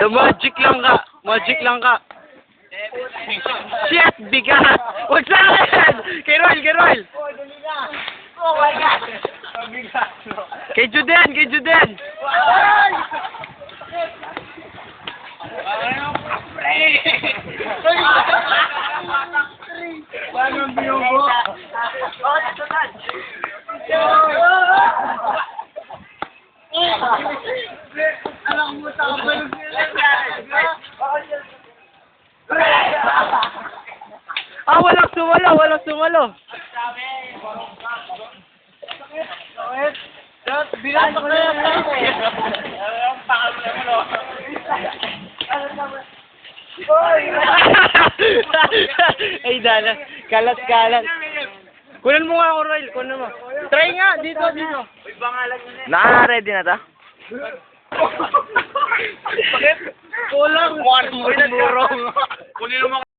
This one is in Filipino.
The magic lang ka. Magic lang ka. Shit, bigat! Sa akin! Kay Roy, kay Roy! Oh my God! Kay Juden, kay Juden! Paano binubo? Oh, natunan! Alam mo sa kapalog Ah, walang sumalo, walang sumalo. Bilang ko na yan. Ay, dala. Kalat, kalat. Kunan mo nga ako, Roy. Kunan mo. Try nga, dito, dito. Naka-ready na ta? Kulang. Kunin mo